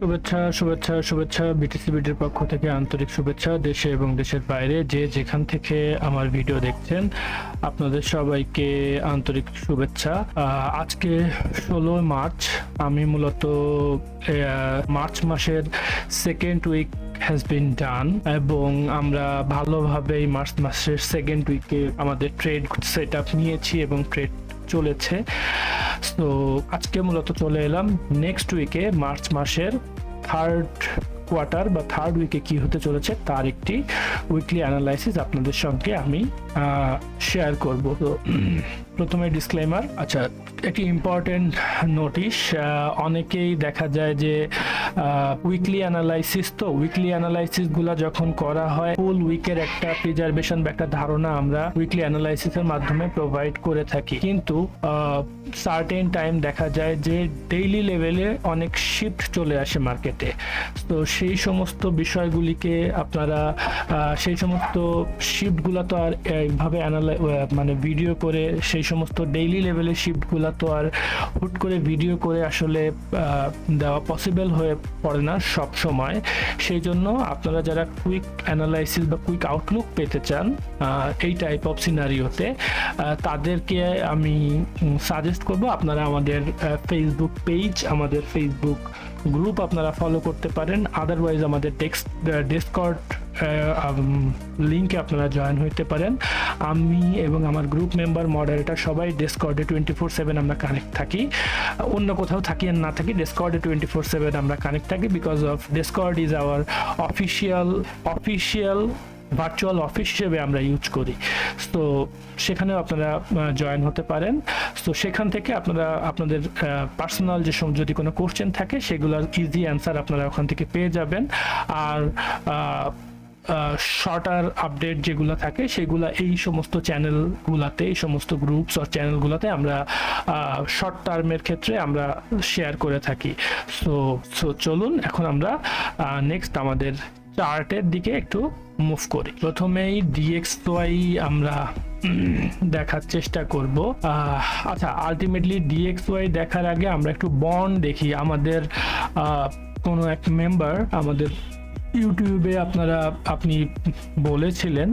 শুভেচ্ছা শুভেচ্ছা শুভেচ্ছা বিটিসি বিডির পক্ষ থেকে আন্তরিক শুভেচ্ছা দেশে এবং দেশের বাইরে যে যেখান থেকে আমার ভিডিও দেখছেন, আপনাদের সবাইকে আন্তরিক শুভেচ্ছা। আজকে ষোলো মার্চ, আমি মূলত মার্চ মাসের second week has been done এবং আমরা ভালোভাবে এই মার্চ মাসের সেকেন্ড উইকে আমাদের ট্রেড সেট আপ নিয়েছি এবং ট্রেড চলেছে। তো আজকে মূলত চলে এলাম নেক্সট উইকে মার্চ মাসের থার্ড কোয়ার্টার বা থার্ড উইকে কি হতে চলেছে তার একটি উইকলি অ্যানালাইসিস আপনাদের সঙ্গে আমি শেয়ার করব। তো প্রথমে ডিসক্লেমার আচ্ছা একটি ইম্পর্টেন্ট নোটিশ অনেকেই দেখা যায় যে উইকলি অ্যানালাইসিস তো উইকলি অ্যানালাইসিসগুলো যখন করা হয় ফুল উইকের একটা প্রিজার্ভেশন বা একটা ধারণা আমরা উইকলি অ্যানালাইসিসের মাধ্যমে প্রোভাইড করে থাকি। কিন্তু সার্টেন টাইম দেখা যায় যে ডেইলি লেভেলে অনেক শিফট চলে আসে মার্কেটে তো সেই সমস্ত বিষয়গুলিকে আপনারা সেই সমস্ত শিফটগুলো তো আর এইভাবে অ্যানালাই মানে ভিডিও করে সেই সমস্ত ডেইলি লেভেলের শিফটগুলো তো আর হুট করে ভিডিও করে আসলে দেওয়া পসিবল হয়ে পড়ে না সব সময়। সেই জন্য আপনারা যারা কুইক অ্যানালাইসিস বা কুইক আউটলুক পেতে চান এই টাইপ অফ সিনারিওতে তাদেরকে আমি সাজেস্ট করব আপনারা আমাদের ফেসবুক পেজ আমাদের ফেসবুক গ্রুপ আপনারা ফলো করতে পারেন। আদারওয়াইজ আমাদের টেক্সট ডিসকর্ড লিঙ্কে আপনারা জয়েন হইতে পারেন। আমি এবং আমার গ্রুপ মেম্বার মডারেটার সবাই ডিসকর্ডে টোয়েন্টি ফোর সেভেন আমরা কানেক্ট থাকি। অন্য কোথাও থাকি আর না থাকি ডিসকর্ডে টোয়েন্টি ফোর সেভেন আমরা কানেক্ট থাকি because of Discord is our official official virtual office হিসেবে আমরা ইউজ করি। তো সেখানেও আপনারা জয়েন হতে পারেন। তো সেখান থেকে আপনারা, আপনাদের পার্সোনাল যে যদি কোনো কোশ্চেন থাকে, সেগুলোর ইজি অ্যান্সার আপনারা ওখান থেকে পেয়ে যাবেন। আর শর্টার আপডেট যেগুলো থাকে, সেগুলো এই সমস্ত চ্যানেলগুলোতে এই সমস্ত গ্রুপস আর চ্যানেলগুলোতে আমরা শর্ট টার্মের ক্ষেত্রে আমরা শেয়ার করে থাকি। সো সো চলুন এখন আমরা নেক্সট আমাদের চার্টের দিকে একটু মুভ করি। প্রথমেই ডিএক্সওয়াই আমরা দেখার চেষ্টা করব। আচ্ছা আলটিমেটলি ডিএক্সওয়াই দেখার আগে আমরা একটু বন্ড দেখি। আমাদের কোনো এক মেম্বার আমাদের ইউটিউবে আপনারা, আপনি বলেছিলেন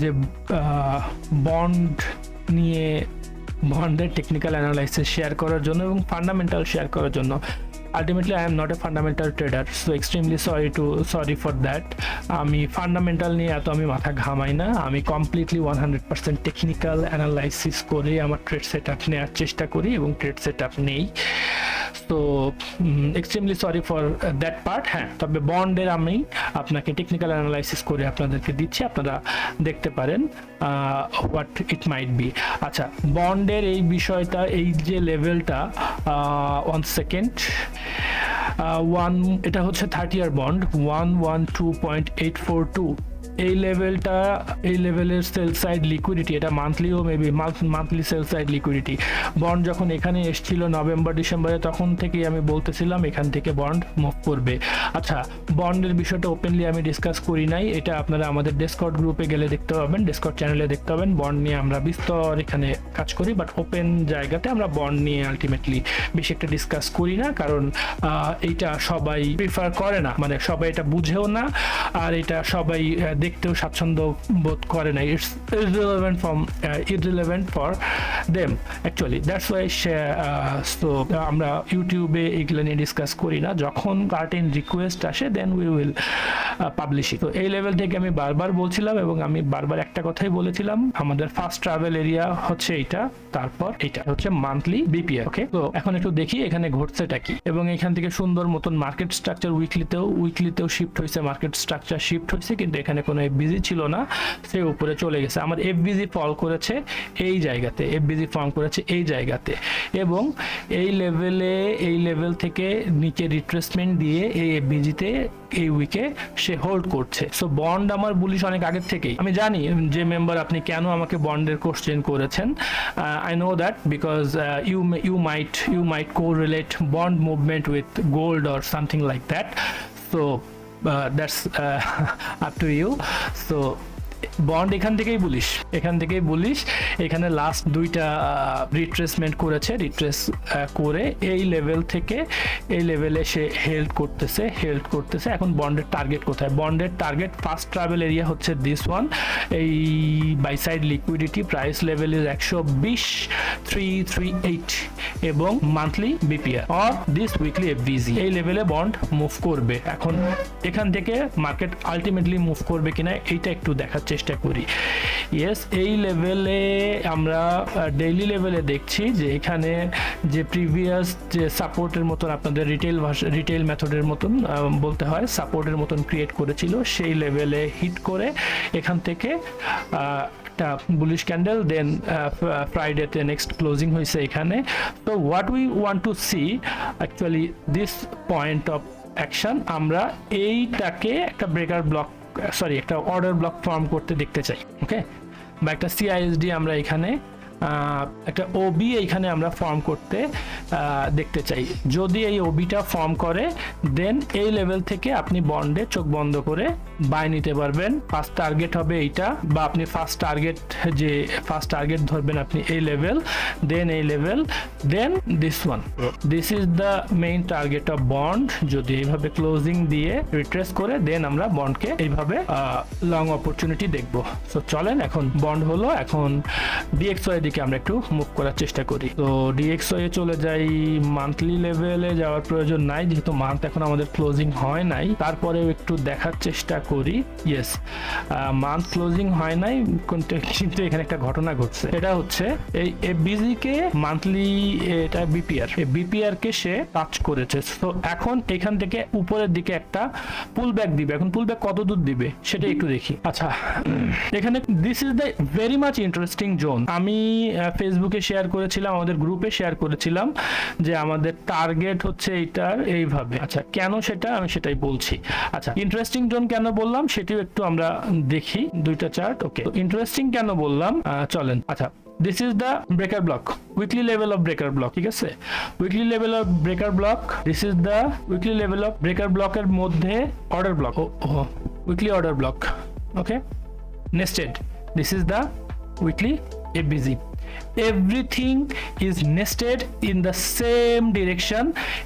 যে বন্ড নিয়ে বন্ডের টেকনিক্যাল অ্যানালাইসিস শেয়ার করার জন্য এবং ফান্ডামেন্টাল শেয়ার করার জন্য। Ultimately I am not a fundamental trader so extremely sorry to sorry for that আমি ফান্ডামেন্টাল নিয়ে এত আমি মাথা ঘামাই না। আমি completely one hundred percent technical analysis করে আমার ট্রেড সেট আপ নেওয়ার চেষ্টা করি এবং ট্রেড সেট আপ নেই। তো extremely sorry for that part হ্যাঁ। তবে বন্ডের আমি আপনাকে টেকনিক্যাল অ্যানালাইসিস করে আপনাদেরকে দিচ্ছি, আপনারা দেখতে পারেন হোয়াট ইট মাইট বি আচ্ছা বন্ডের এই বিষয়টা, এই যে লেভেলটা ওয়ান সেকেন্ড ওয়ান এটা হচ্ছে thirty year bond one one two point eight four two এই লেভেলটা এই লেভেলের সেল সাইড লিকুইডিটি এটা মান্থলিও maybe monthly sell side liquidity bond যখন এখানে এসেছিল নভেম্বর ডিসেম্বরে তখন থেকেই আমি বলতেছিলাম এখান থেকে বন্ড মুভ করবে। আচ্ছা বন্ডের বিষয়টা ওপেনলি আমি ডিসকাস করি নাই, এটা আপনারা আমাদের ডেসকট গ্রুপে গেলে দেখতে পাবেন ডেসকট চ্যানেলে দেখতে পাবেন। বন্ড নিয়ে আমরা বিস্তর এখানে কাজ করি বাট ওপেন জায়গাতে আমরা বন্ড নিয়ে আলটিমেটলি বেশি একটা ডিসকাস করি না, কারণ এইটা সবাই প্রিফার করে না। মানে সবাই এটা বুঝেও না, আর এটা সবাই দেখতেও স্বাচ্ছন্দ্য বোধ করে না। It's irrelevant from irrelevant for them actually that's why তো আমরা ইউটিউবে এগুলো নিয়ে ডিসকাস করি না। যখন কার্টেন রিকোয়েস্ট আসে দেন উই উইল পাবলিশ তো এই লেভেল থেকে আমি বারবার বলছিলাম এবং আমি বারবার একটা কথাই বলেছিলাম। আমাদের ফার্স্ট ট্রাভেল এরিয়া হচ্ছে এইটা, তারপর এটা হচ্ছে মান্থলি বিপিএল ওকে তো এখন একটু দেখি এখানে ঘটছেটা কি। এবং এখান থেকে সুন্দর মতন মার্কেট স্ট্রাকচার উইকলিতেও উইকলিতেও শিফট হয়েছে। মার্কেট স্ট্রাকচার শিফট হয়েছে, কিন্তু এখানে কোনো এফবিজি ছিল না, সে উপরে চলে গেছে। আমার এফবিজি ফল করেছে এই জায়গাতে এফবিজি ফর্ম করেছে এই জায়গাতে। এবং এই লেভেলে এই লেভেল থেকে নিচে রিট্রেসমেন্ট দিয়ে এই এফবিজিতে এই উইকে সে হোল্ড করছে। সো বন্ড আমার বুলিশ অনেক আগের থেকেই। আমি জানি যে মেম্বার আপনি কেন আমাকে বন্ডের কোশ্চেন করেছেন। I know that because you you might you might correlate bond movement with gold or something like that so that's up to you so bond এখান থেকেই বলিস এখান থেকেই বলিস এখানে লাস্ট দুইটা রিট্রেসমেন্ট করেছে রিট্রেস করে এই লেভেল থেকে, এই লেভেলে সে হেল্প করতেছে হেল্প করতেছে। এখন বন্ডের টার্গেট কোথায়? বন্ডের টার্গেট ফার্স্ট ট্রাভেল এরিয়া হচ্ছে দিস ওয়ান এই buy side liquidity price level is একশো বিশ থ্রি থ্রি এইট এবং monthly BPR or this weekly FBG এই লেভেলে বন্ড মুভ করবে। এখন এখান থেকে মার্কেট আলটিমেটলি মুভ করবে কিনা, এইটা একটু দেখার চেষ্টা করি। ইয়েস এই লেভেলে আমরা ডেইলি লেভেলে দেখছি যে এখানে যে প্রিভিয়াস যে সাপোর্টের মতন আপনাদের রিটেল ভাষা রিটেল মেথডের মতন বলতে হয় সাপোর্টের মতন ক্রিয়েট করেছিল, সেই লেভেলে হিট করে এখান থেকে একটা বুলিশ ক্যান্ডেল দেন ফ্রাইডেতে নেক্সট ক্লোজিং হয়েছে এখানে। তো what we want to see actually this point of action আমরা এইটাকে একটা ব্রেকার ব্লক সরি একটা অর্ডার ব্লক ফর্ম করতে দেখতে চাই ওকে বা একটা সিআইএসডি আমরা এখানে একটা ওবি এইখানে আমরা ফর্ম করতে দেখতে চাই। যদি এই ওবিটা ফর্ম করে দেন এই লেভেল থেকে আপনি বন্ডে চোখ বন্ধ করে বাই নিতে পারবেন। ফার্স্ট টার্গেট হবে এইটা বা আপনি ফার্স্ট টার্গেট যে ফার্স্ট টার্গেট ধরবেন আপনি এই লেভেল দেন এই level then this one this is the main target of bond যদি এইভাবে ক্লোজিং দিয়ে রিট্রেস করে দেন আমরা বন্ডকে এইভাবে লং অপরচুনিটি দেখব। সো চলেন এখন বন্ড হলো। এখন ডিএক্সওয়াই দিকে আমরা একটু মুভ করার চেষ্টা করি। তো ডিএক্সওয়াই চলে যাই। মান্থলি লেভেলে যাওয়ার প্রয়োজন নাই। যেহেতু মান্থ এখন আমাদের ক্লোজিং হয় নাই, তারপরেও একটু দেখার চেষ্টা করি ইয়েস মান্থ ক্লোজিং হয় নাই, কিন্তু এখানে একটা ঘটনা ঘটছে। এটা হচ্ছে, এই এফবিজি কে মান্থলি এটা বিপিআর এই বিপিআর কে সে টাচ করেছে। তো এখন এখান থেকে উপরের দিকে একটা পুল ব্যাক দিবে। এখন পুল ব্যাক কত দূর দিবে, সেটা একটু দেখি। আচ্ছা এখানে this is the very much interesting zone আমি ফেসবুকে শেয়ার করেছিলাম, আমাদের গ্রুপে শেয়ার করেছিলাম যে আমাদের টার্গেট হচ্ছে এইটার এইভাবে। আচ্ছা কেন সেটা আমি সেটাই বলছি। আচ্ছা ইন্টারেস্টিং জোন কেন বললাম, সেটিও একটু আমরা দেখি। দুইটা চার্ট ওকে ইন্টারেস্টিং কেন বললাম? চলেন। আচ্ছা this is the breaker block weekly level of breaker block ঠিক আছে? Weekly level of breaker block this is the weekly level of breaker ব্লকের মধ্যে order block O weekly order block okay nested, this is the weekly fbz everything is nested in the same direction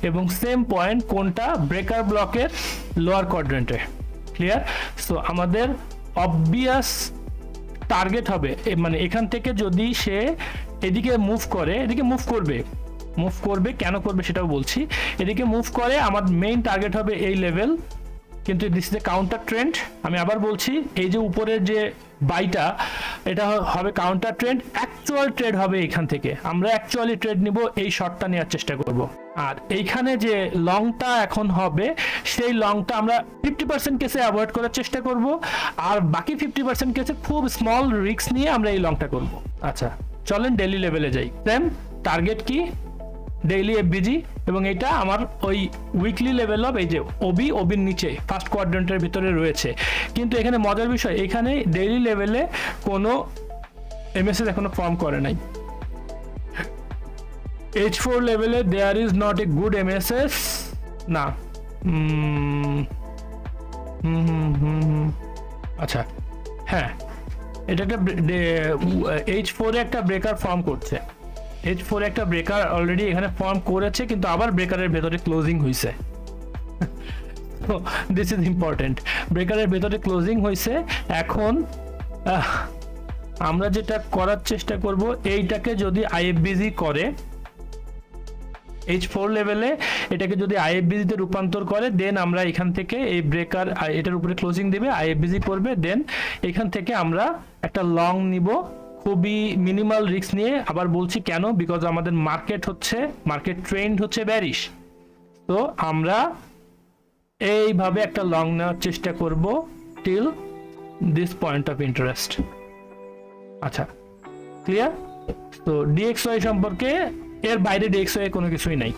এবং same point কোনটা? Breaker ব্লকের lower কোয়াড্রেন্টে clear so আমাদের obvious target হবে। মানে এখান থেকে যদি সে এদিকে মুভ করে, এদিকে মুভ করবে। মুভ করবে, কেন করবে সেটাও বলছি। এদিকে মুভ করে, আমার মেইন টার্গেট হবে এই লেভেল কিন্তু this is a counter trend আমি আবার বলছি, এই যে উপরের যে বাইটা এটা হবে কাউন্টার ট্রেন্ড অ্যাকচুয়াল ট্রেড হবে এখান থেকে। আমরা অ্যাকচুয়ালি ট্রেড নিব, এই শর্টটা নেওয়ার চেষ্টা করব। আর এইখানে যে লংটা এখন হবে, সেই লংটা আমরা ফিফটি পার্সেন্ট কেসে অ্যাভয়েড করার চেষ্টা করব, আর বাকি ফিফটি পার্সেন্ট কেসে খুব স্মল রিস্ক নিয়ে আমরা এই লংটা করব। আচ্ছা চলেন ডেলি লেভেলে যাই। সেম টার্গেট কি? ডেইলি এফবিজি এবং এটা আমার ওই উইকলি লেভেল অফ এই যে ওবি ওবির নিচে ফার্স্ট কোয়াড্রেন্টের ভিতরে রয়েছে। কিন্তু এখানে মজার বিষয়, এখানে ডেইলি লেভেলে কোনো এমএসএস এখনও ফর্ম করে নাই। এইচ ফোর লেভেলে there is not a good MSS না। আচ্ছা হ্যাঁ। এটা একটা এইচ ফোরে একটা ব্রেকার ফর্ম করছে। এইচ ফোরে একটা ব্রেকার অলরেডি এখানে ফর্ম করেছে, কিন্তু আবার ব্রেকারের ভেতরে ক্লোজিং হয়েছে দিস ইজ ইম্পর্টেন্ট ব্রেকারের ভেতরে ক্লোজিং হয়েছে এখন আমরা যেটা করার চেষ্টা করব, এইটাকে যদি আইএফবিজি করে এইচ ফোর লেভেলে এটাকে যদি আইএফবিজিতে রূপান্তর করে দেন আমরা এখান থেকে এই ব্রেকার এটার উপরে ক্লোজিং দেবে আইএফবিজি করবে দেন এখান থেকে আমরা একটা লং নিব। খুবই মিনিমাল রিস্ক নিয়ে আবার বলছি কেন? বিকজ আমাদের মার্কেট হচ্ছে মার্কেট ট্রেন্ড হচ্ছে ব্যারিশ তো আমরা এইভাবে একটা লং নেওয়ার চেষ্টা করব till this point of interest আচ্ছা ক্লিয়ার তো ডিএক্সওয়াই সম্পর্কে এর বাইরে ডিএক্সওয়াই কোনো কিছুই নাই।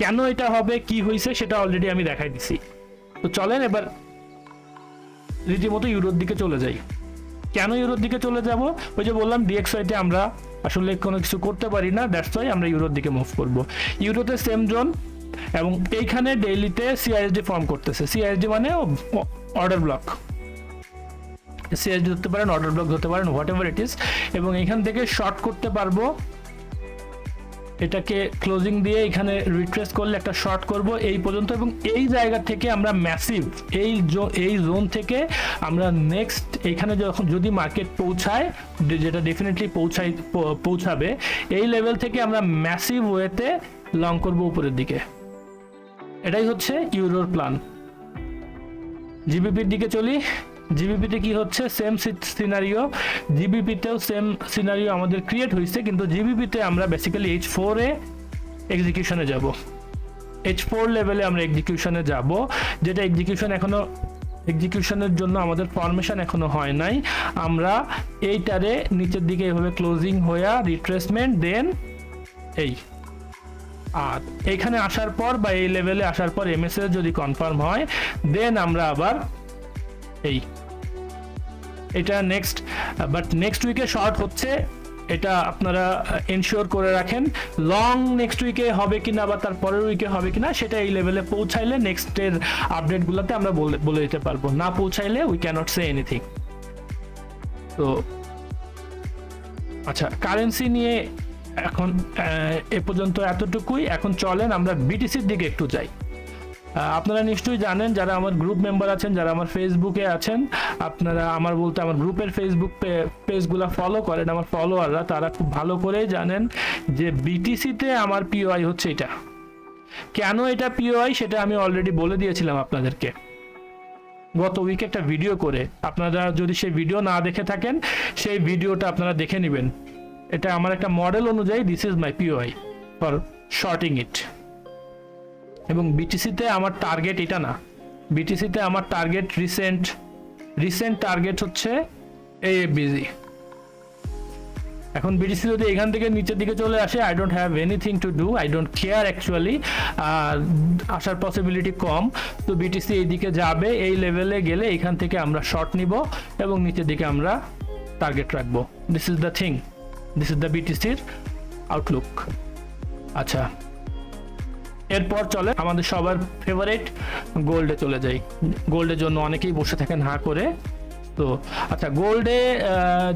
কেন এটা হবে, কি হয়েছে সেটা অলরেডি আমি দেখাই দিছি। তো চলেন এবার রীতিমতো ইউরোর দিকে চলে যাই। কেন ইউরোর দিকে চলে যাব? ওই যে বললাম ডিএক্সওয়াইতে আমরা আসলে কোনো কিছু করতে পারি না দ্যাটস ওয়াই আমরা ইউরোর দিকে মুভ করব। ইউরোতে সেম জোন এবং এইখানে ডেইলিতে সিআইএসডি ফর্ম করতেছে। সিআইএসডি মানে অর্ডার ব্লক সিএসডি ধরতে পারেন অর্ডার ব্লক ধরতে পারেন হোয়াট এভার ইট ইস এবং এখান থেকে শর্ট করতে পারব এটাকে ক্লোজিং দিয়ে এখানে রিট্রেস করলে একটা শর্ট করব এই পর্যন্ত এবং এই জায়গা থেকে আমরা ম্যাসিভ এই এই জোন থেকে আমরা নেক্সট এখানে যখন, যদি মার্কেট পৌঁছায় যেটা ডেফিনেটলি পৌঁছাই পৌঁছাবে, এই লেভেল থেকে আমরা ম্যাসিভ ওয়েতে লং করব উপরের দিকে। এটাই হচ্ছে ইউরোর প্ল্যান জিবিপির দিকে চলি। জিবিপিতে কি হচ্ছে? সেম সিনারিও জিবিপিতেও সেম সিনারিও আমাদের ক্রিয়েট হয়েছে কিন্তু জিবিপিতে আমরা বেসিক্যালি এইচ ফোরে এক্সিকিউশনে যাব। এইচ ফোর লেভেলে আমরা এক্সিকিউশনে যাব, যেটা এক্সিকিউশন এখনও এক্সিকিউশনের জন্য আমাদের ফরমেশন এখনও হয় নাই। আমরা এইটারে নিচের দিকে এভাবে ক্লোজিং হইয়া রিট্রেসমেন্ট দেন এই। আর এইখানে আসার পর বা এই লেভেলে আসার পর এমএসএস যদি কনফার্ম হয় দেন আমরা আবার এই। এটা নেক্সট বাট নেক্সট উইকে শর্ট হচ্ছে, এটা আপনারা এনশিওর করে রাখেন লং নেক্সট উইকে হবে কিনা বা তার পরের উইকে হবে কিনা, সেটা এই লেভেলে পৌঁছাইলে নেক্সটের আপডেটগুলোতে আমরা বলে দিতে পারব। না পৌঁছাইলে উই ক্যানট সে এনিথিং তো আচ্ছা কারেন্সি নিয়ে এখন এ পর্যন্ত এতটুকুই। এখন চলেন, আমরা বিটিসির দিকে একটু যাই। আপনারা নিশ্চয়ই জানেন, যারা আমার গ্রুপ মেম্বার আছেন, যারা আমার ফেসবুকে আছেন, আপনারা আমার বলতে আমার গ্রুপের ফেসবুক পেজগুলো ফলো করেন। আমার ফলোয়াররা তারা খুব ভালো করেই জানেন যে বিটিসিতে আমার পিওআই হচ্ছে এটা। কেন এটা পিওআই সেটা আমি অলরেডি বলে দিয়েছিলাম আপনাদেরকে। গত উইকে একটা ভিডিও করে। আপনারা যদি সেই ভিডিও না দেখে থাকেন, সেই ভিডিওটা আপনারা দেখে নেবেন। এটা আমার একটা মডেল অনুযায়ী this is my POI for shorting it এবং বিটিসিতে আমার টার্গেট এটা না। বিটিসিতে আমার টার্গেট রিসেন্ট রিসেন্ট টার্গেট হচ্ছে এই বিজি এখন বিটিসি যদি এখান থেকে নিচের দিকে চলে আসে I don't have anything to do I don't care actually আসার পসিবিলিটি কম। তো বিটিসি এইদিকে যাবে, এই লেভেলে গেলে এখান থেকে আমরা শর্ট নিব এবং নিচের দিকে আমরা টার্গেট রাখব। This is the thing this is the বিটিসির outlook আচ্ছা এরপর চলে আমাদের সবার ফেভারিট গোল্ডে চলে যাই। গোল্ডের জন্য অনেকেই বসে থাকেন হাঁ করে। তো আচ্ছা গোল্ডে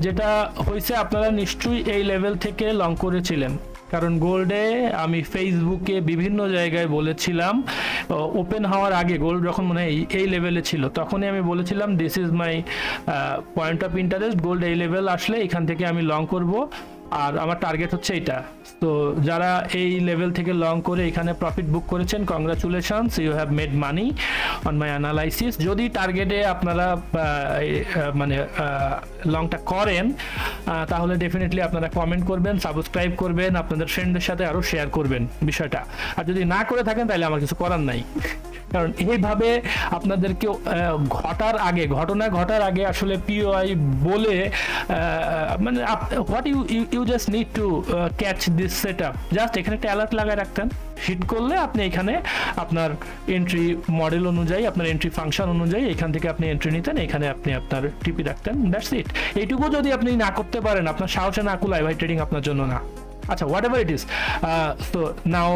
যেটা হয়েছে, আপনারা নিশ্চয়ই এই লেভেল থেকে লং করেছিলেন। কারণ গোল্ডে আমি ফেসবুকে বিভিন্ন জায়গায় বলেছিলাম ওপেন হওয়ার আগে গোল্ড যখন মনে হয় এই- লেভেলে ছিল, তখনই আমি বলেছিলাম this is my point of interest gold এই লেভেল আসলে এখান থেকে আমি লং করব। আর আমার টার্গেট হচ্ছে এটা তো যারা এই লেভেল থেকে লং করে এখানে প্রফিট বুক করেছেন congratulations you have made money on my analysis যদি টার্গেটে আপনারা মানে লংটা করেন তাহলে ডেফিনেটলি আপনারা কমেন্ট করবেন সাবস্ক্রাইব করবেন, আপনাদের ফ্রেন্ডদের সাথে আরও শেয়ার করবেন বিষয়টা। আর যদি না করে থাকেন, তাহলে আমার কিছু করার নাই। কারণ এইভাবে আপনাদেরকে ঘটার আগে, ঘটনা ঘটার আগে আসলে পিওআই বলে মানে what you you just need to catch this set up just এখানে একটা অ্যালার্ট লাগায় রাখতেন। হিট করলে আপনি এখানে আপনার এন্ট্রি মডেল অনুযায়ী, আপনার এন্ট্রি ফাংশন অনুযায়ী এখান থেকে আপনি এন্ট্রি নিতেন, এখানে আপনি আপনার টিপি রাখতেন। দ্যাটস ইট এইটুকু যদি আপনি না করতে পারেন, আপনার সাহসে না কুলায়, ভাই ট্রেডিং আপনার জন্য না। আচ্ছা হোয়াট এভার ইট ইস তো now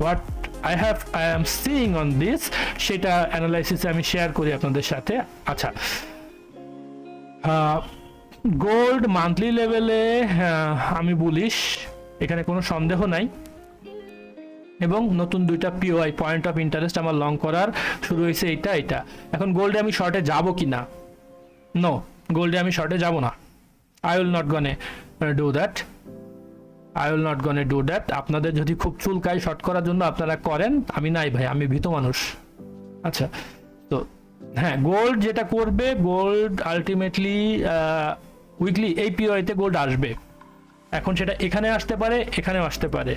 what I have I am seeing on this সেটা অ্যানালাইসিসে আমি শেয়ার করি আপনাদের সাথে। আচ্ছা গোল্ড মান্থলি লেভেলে আমি বলিস এখানে কোনো সন্দেহ নাই। এবং নতুন দুইটা পিওআই পয়েন্ট অফ ইন্টারেস্ট আমার লং করার শুরু হয়েছে এইটা এটা এখন গোল্ডে আমি শর্টে যাব কি না নো গোল্ডে আমি শর্টে যাব না। I will not gonna do that I will not gonna do that আপনাদের যদি খুব চুলকায় শর্ট করার জন্য আপনারা করেন, আমি নাই ভাই, আমি ভীত মানুষ। আচ্ছা তো হ্যাঁ গোল্ড যেটা করবে গোল্ড আলটিমেটলি উইকলি এই পিওআইতে গোল্ড আসবে। এখন সেটা এখানে আসতে পারে, এখানেও আসতে পারে।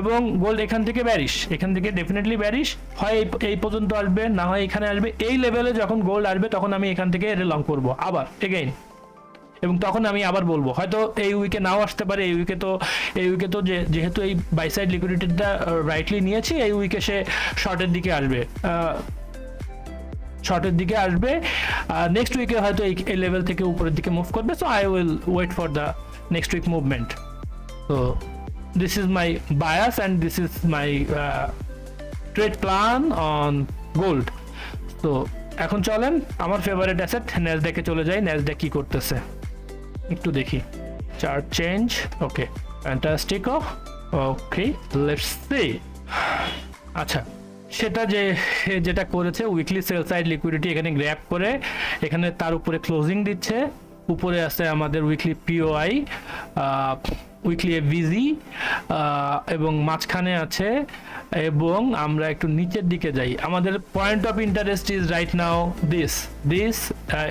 এবং গোল্ড এখান থেকে ব্যারিশ এখান থেকে ডেফিনেটলি ব্যারিশ হয় এই এই পর্যন্ত আসবে, না হয় এখানে আসবে। এই লেভেলে যখন গোল্ড আসবে, তখন আমি এখান থেকে এটা লং করব। আবার এগেইন এবং তখন আমি আবার বলব, হয়তো এই উইকে নাও আসতে পারে, এই উইকে তো, এই উইকে তো যেহেতু এই বাইসাইড লিকুইডিটিটা রাইটলি নিয়েছি, এই উইকে সে শর্টের দিকে আসবে। শর্টের দিকে আসবে। নেক্সট উইকে হয়তো এই এই লেভেল থেকে উপরের দিকে মুভ করবে। So I will wait for the next week movement তো this is my bias and this is my trade plan on gold তো এখন চলেন। আমার ফেভারিট অ্যাসেট ন্যাসড্যাকে চলে যাই। ন্যাসড্যাক কী করতেছে? একটু দেখি। Chart change okay fantastic okay let's see আচ্ছা সেটা যে, যেটা করেছে উইকলি সেল সাইড লিকুইডিটি এখানে গ্র্যাপ করে, এখানে তার উপরে ক্লোজিং দিচ্ছে, উপরে আছে আমাদের উইকলি পিওআই উইকলি এ ভিজি এবং মাঝখানে আছে, এবং আমরা একটু নিচের দিকে যাই। আমাদের point of interest is right now this this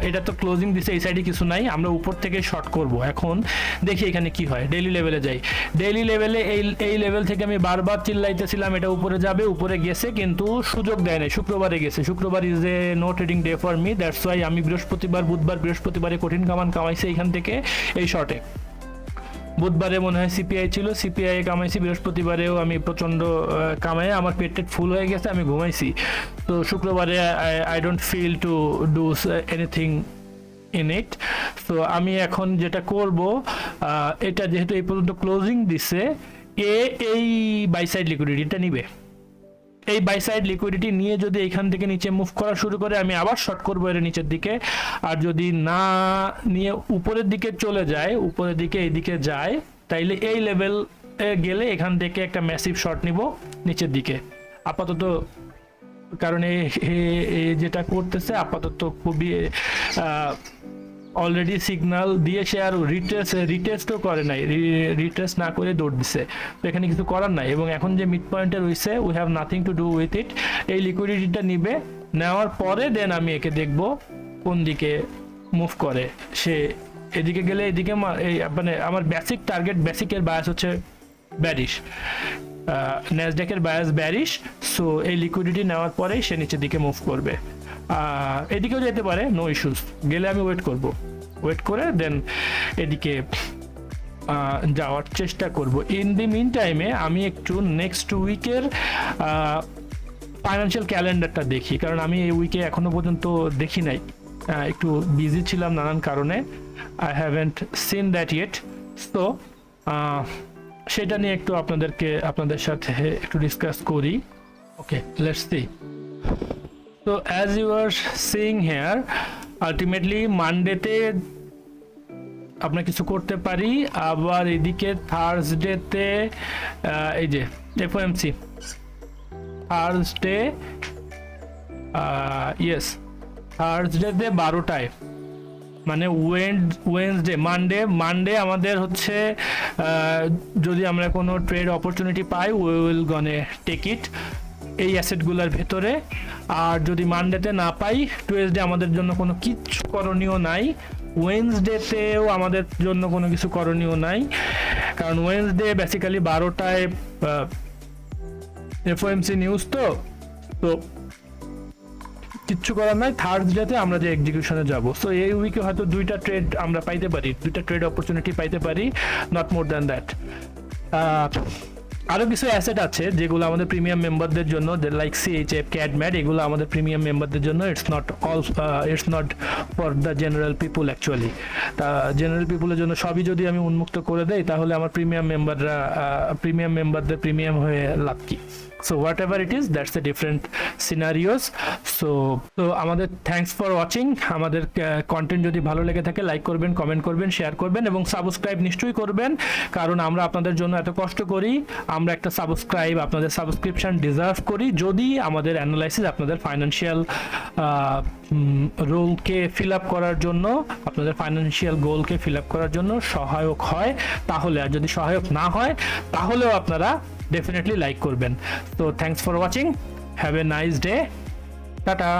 এটা তো ক্লোজিং দিছে, এই সাইডে কিছু নাই, আমরা উপর থেকে শর্ট করব। এখন দেখি এখানে কি হয়। ডেইলি লেভেলে যাই। ডেইলি লেভেলে এই এই লেভেল থেকে আমি বারবার চিল্লাইতেছিলাম, এটা উপরে যাবে, উপরে গেছে, কিন্তু সুযোগ দেয় না শুক্রবারে গেছে। শুক্রবার is a no trading day for me that's why আমি বৃহস্পতিবার, বুধবার, বৃহস্পতিবারে কঠিন কামান কামাইছি এখান থেকে, এই শর্টে বুধবারে মনে হয় সিপিআই ছিল। সিপিআই কামাইছি, বৃহস্পতিবারেও আমি প্রচণ্ড কামাই। আমার পেট টেট ফুল হয়ে গেছে, আমি ঘুমাইছি। তো শুক্রবারে I don't feel to do anything in it তো আমি এখন যেটা করব এটা যেহেতু এই পর্যন্ত ক্লোজিং দিছে, এ, এই বাইসাইড লিকুইডিটিটা নিবে। এই বাই সাইড লিকুইডিটি নিয়ে যদি এখান থেকে নিচে মুভ করা শুরু করে, আমি আবার শর্ট করব এর নিচের দিকে। আর যদি না নিয়ে উপরের দিকে চলে যায়, উপরের দিকে এইদিকে যায়, তাইলে এই লেভেল গেলে এখান থেকে একটা ম্যাসিভ শর্ট নিব নিচের দিকে। আপাতত কারণ যেটা করতেছে, আপাতত খুবই অলরেডি সিগন্যাল দিয়ে সে আর রিটেস্ট রিটেস্টও করে নাই। রিটেস্ট না করে দৌড় দিছে। তো এখানে কিছু করার নাই। এবং এখন যে মিড পয়েন্টে রয়েছে we have nothing to do with it এই লিকুইডিটিটা নিবে, নেওয়ার পরে দেন আমি একে দেখব কোন দিকে মুভ করে। সে এদিকে গেলে এদিকে এই মানে আমার বেসিক টার্গেট বেসিকের বায়াস হচ্ছে ব্যারিশ ন্যাসডেকের বায়াস ব্যারিশ সো এই লিকুইডিটি নেওয়ার পরেই সে নিচের দিকে মুভ করবে। এদিকেও যেতে পারে নো ইস্যুস গেলে আমি ওয়েট করব। ওয়েট করে দেন এদিকে যাওয়ার চেষ্টা করব। ইন দি মিন টাইমে আমি একটু নেক্সট উইকের ফাইন্যান্সিয়াল ক্যালেন্ডারটা দেখি। কারণ আমি এই উইকে এখনও পর্যন্ত দেখি নাই। একটু বিজি ছিলাম নানান কারণে। I haven't seen that yet so সেটা নিয়ে একটু আপনাদেরকে, আপনাদের সাথে একটু ডিসকাস করি। ওকে লেটস সি তো as you are seeing here ultimately মানডেতে আমরা কিছু করতে পারি। আবার এদিকে থার্সডেতে এই যে এফওএমসি থার্সডে ইয়েস থার্সডেতে বারোটায়। মানে ওয়েন্সডে মানডে মানডে আমাদের হচ্ছে যদি আমরা কোনো trade opportunity pi we will gonna take it এই অ্যাসেটগুলোর ভেতরে। আর যদি মানডেতে না পাই টুয়েসডে আমাদের জন্য কোনো কিচ্ছু করণীয় নাই। ওয়েন্সডেতেও আমাদের জন্য কোনো কিছু করণীয় নাই। কারণ ওয়েন্সডে বেসিক্যালি বারোটায় এফওএমসি নিউজ তো। তো কিচ্ছু করার নাই। থার্সডেতে আমরা যে এক্সিকিউশনে যাব। সো এই উইকে হয়তো দুইটা ট্রেড আমরা পাইতে পারি। দুইটা ট্রেড অপরচুনিটি পাইতে পারি। নট মোর দ্যান দ্যাট আরও কিছু অ্যাসেট আছে যেগুলো আমাদের প্রিমিয়াম মেম্বারদের জন্য লাইক সিএইচএফ ক্যাডম্যাট এগুলো আমাদের প্রিমিয়াম মেম্বারদের জন্য it's not all it's not for the general people actually তা জেনারেল পিপুলের জন্য সবই যদি আমি উন্মুক্ত করে দেই, তাহলে আমার প্রিমিয়াম মেম্বাররা প্রিমিয়াম মেম্বারদের প্রিমিয়াম হয়ে লাভ কি? So whatever it is that's a different scenarios so তো আমাদের থ্যাংকস ফর ওয়াচিং আমাদের কন্টেন্ট যদি ভালো লেগে থাকে লাইক করবেন কমেন্ট করবেন শেয়ার করবেন এবং সাবস্ক্রাইব নিশ্চয়ই করবেন। কারণ আমরা আপনাদের জন্য এত কষ্ট করি। আমরা একটা সাবস্ক্রাইব আপনাদের সাবস্ক্রিপশন ডিজার্ভ করি। যদি আমাদের অ্যানালাইসিস আপনাদের ফাইন্যান্সিয়াল রোলকে ফিল আপ করার জন্য, আপনাদের ফাইন্যান্সিয়াল গোলকে ফিল আপ করার জন্য সহায়ক হয়, তাহলে আর যদি সহায়ক না হয়, তাহলেও আপনারা ডেফিনেটলি লাইক করবেন। তো thanks for watching have a nice day tata.